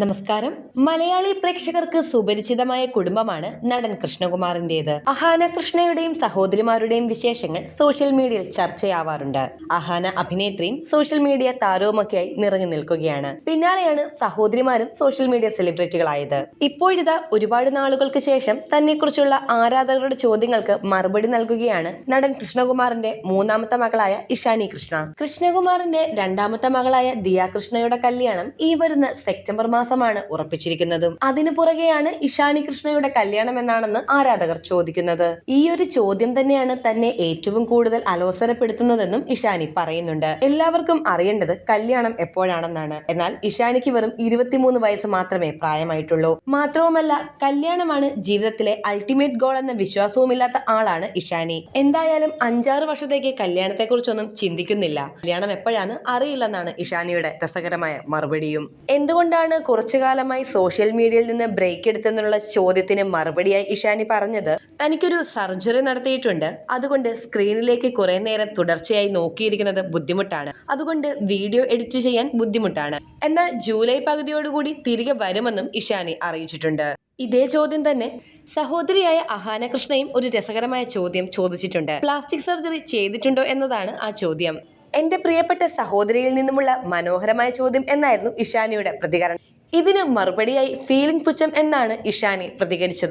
നമസ്കാരം. മലയാളി പ്രേക്ഷകർക്ക് സുപരിചിതമായ കുടുംബമാണ് നടൻ കൃഷ്ണകുമാറിന്റേത്. അഹാന കൃഷ്ണയുടെയും സഹോദരിമാരുടെയും വിശേഷങ്ങൾ സോഷ്യൽ മീഡിയയിൽ ചർച്ചയാവാറുണ്ട്. അഹാന അഭിനേത്രിയും സോഷ്യൽ മീഡിയ താരവുമൊക്കെയായി നിറഞ്ഞു നിൽക്കുകയാണ്. പിന്നാലെയാണ് സഹോദരിമാരും സോഷ്യൽ മീഡിയ സെലിബ്രിറ്റികളായത്. ഇപ്പോഴിതാ ഒരുപാട് നാളുകൾക്ക് ശേഷം തന്നെക്കുറിച്ചുള്ള ആരാധകരുടെ ചോദ്യങ്ങൾക്ക് മറുപടി നൽകുകയാണ് നടൻ കൃഷ്ണകുമാറിന്റെ മൂന്നാമത്തെ മകളായ ഇഷാനി കൃഷ്ണ. കൃഷ്ണകുമാറിന്റെ രണ്ടാമത്തെ മകളായ ദിയ കൃഷ്ണയുടെ കല്യാണം ഈ വരുന്ന സെപ്റ്റംബർ മാസമാണ് ഉറപ്പിച്ചിരിക്കുന്നതും. അതിനു പുറകെയാണ് ഇഷാനി കൃഷ്ണയുടെ കല്യാണം എന്നാണെന്ന് ആരാധകർ ചോദിക്കുന്നത്. ഈ ഒരു ചോദ്യം തന്നെയാണ് തന്നെ ഏറ്റവും കൂടുതൽ അലോസരപ്പെടുത്തുന്നതെന്നും ഇഷാനി പറയുന്നുണ്ട്. എല്ലാവർക്കും അറിയേണ്ടത് കല്യാണം എപ്പോഴാണെന്നാണ്. എന്നാൽ ഇഷാനിക്ക് വെറും ഇരുപത്തിമൂന്ന് വയസ്സ് മാത്രമേ പ്രായമായിട്ടുള്ളൂ. മാത്രവുമല്ല കല്യാണമാണ് ജീവിതത്തിലെ അൾട്ടിമേറ്റ് ഗോൾ എന്ന വിശ്വാസവുമില്ലാത്ത ആളാണ് ഇഷാനി. എന്തായാലും അഞ്ചാറ് വർഷത്തേക്ക് കല്യാണത്തെക്കുറിച്ചൊന്നും ചിന്തിക്കുന്നില്ല. കല്യാണം എപ്പോഴാണ് അറിയില്ലെന്നാണ് ഇഷാനിയുടെ രസകരമായ മറുപടിയും. എന്തുകൊണ്ടാണ് കുറച്ചു കാലമായി സോഷ്യൽ മീഡിയയിൽ നിന്ന് ബ്രേക്ക് എടുത്തെന്നുള്ള ചോദ്യത്തിന് മറുപടിയായി ഇഷാനി പറഞ്ഞത് തനിക്കൊരു സർജറി നടത്തിയിട്ടുണ്ട്. അതുകൊണ്ട് സ്ക്രീനിലേക്ക് കുറെ നേരം തുടർച്ചയായി നോക്കിയിരിക്കുന്നത് ബുദ്ധിമുട്ടാണ്. അതുകൊണ്ട് വീഡിയോ എഡിറ്റ് ചെയ്യാൻ ബുദ്ധിമുട്ടാണ്. എന്നാൽ ജൂലൈ പകുതിയോടുകൂടി തിരികെ വരുമെന്നും ഇഷാനി അറിയിച്ചിട്ടുണ്ട്. ഇതേ ചോദ്യം തന്നെ സഹോദരിയായ അഹാന കൃഷ്ണയും ഒരു രസകരമായ ചോദ്യം ചോദിച്ചിട്ടുണ്ട്. പ്ലാസ്റ്റിക് സർജറി ചെയ്തിട്ടുണ്ടോ എന്നതാണ് ആ ചോദ്യം. എന്റെ പ്രിയപ്പെട്ട സഹോദരിയിൽ നിന്നുമുള്ള മനോഹരമായ ചോദ്യം എന്നായിരുന്നു ഇഷാനിയുടെ പ്രതികരണം. ഇതിന് മറുപടിയായി ഫീലിംഗ് പുച്ഛം എന്നാണ് ഇഷാനി പ്രതികരിച്ചത്.